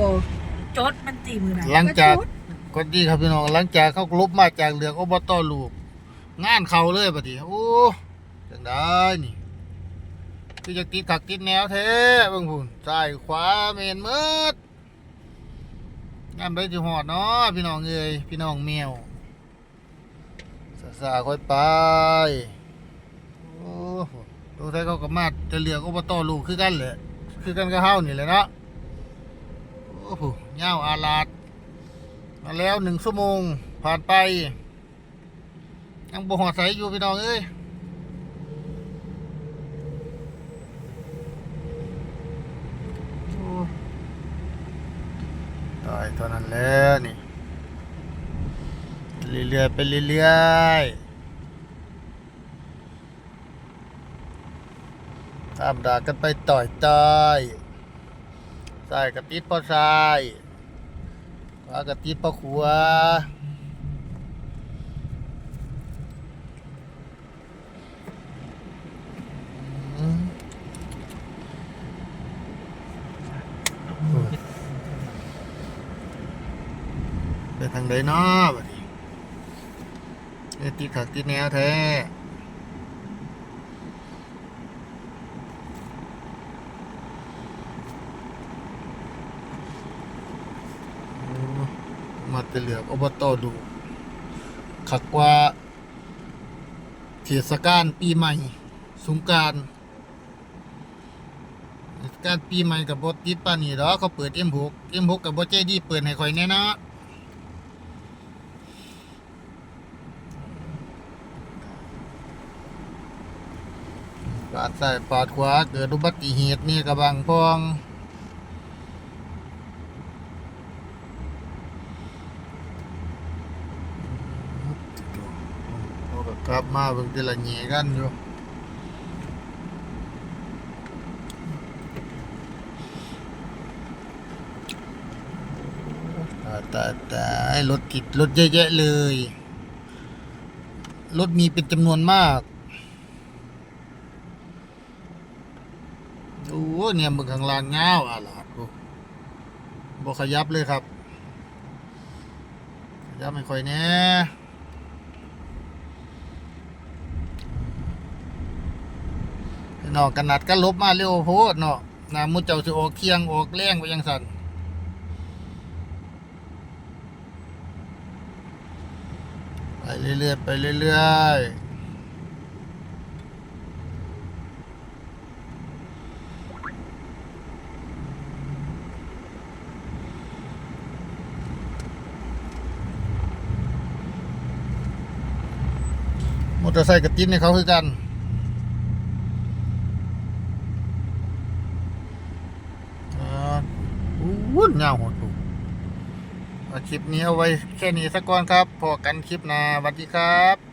บจดมันตีมือนะหลังจากก็ดีครับพี่น้องหลังจากเขาลบมาจากเรืองอบตลูกงานเขาเลยบัดนี้โอ้จังได้นี่คือจะติดขักติดแนวแท้เบิ่งพุ่นซ้ายขวาเมนหมืดงานไปสิฮอดเนาะพี่น้องเอ้ยพี่น้องแมวสาๆค่อยไปโอ้ตัวไทยเขาก็มาจะเรืองอบตลูกคือกันแหละคือกันกับเฮานี่แหละเนาะโอ้โหเงาวอาลาดมาแล้วหนึ่งชั่วโมง ผ่านไปยังบ่หอดใสอยู่พี่น้องเอ้ยโอ้ตายเท่านั้นแล้วนี่เรื่อยๆไปเรื่อยๆตามด่ากันไปต่อยต่อย ๆใส่กระติดปอทรายขวากระติดปอขัวอืมไปทางใดเนาะบัดนี้ติดขักติดแนวแท้ โอ้ มาแต่เหลือกอบตดูขักว่าเทศกาลปีใหม่สงการเทศกาลปีใหม่กับบติดปานนี่ดอกเขาเปิด M6 M6 กับบใจดีเปิดให้ข่อยแน่นะปาดซ้ายปาดขวาเกิดอุบัติเหตุนี่กระบังพอง เขา ก็กลับมาเบิ่งทีละแหน่กันอยู่ตายตายตายรถติดรถเยอะแยะเลย รถมีเป็นจำนวนมากโอ้เนี่ยมึงข้างล่างเงาวอะล่ะโอ้บ่ขยับเลยครับขยับไม่ค่อยแน่ น้องกันนัดกันลบมาเร็วโพดเนาะนามุเจ้าสิออกเคียงออกแรงไปยังสันไปเรื่อยๆไปเรื่อยๆมอเตอร์ไซค์กับตินในเขาคือกัน อ่า อู้ยาหดหูคลิปนี้เอาไว้แค่นี้สักก่อนครับพอกันคลิปหน้าสวัสดีครับ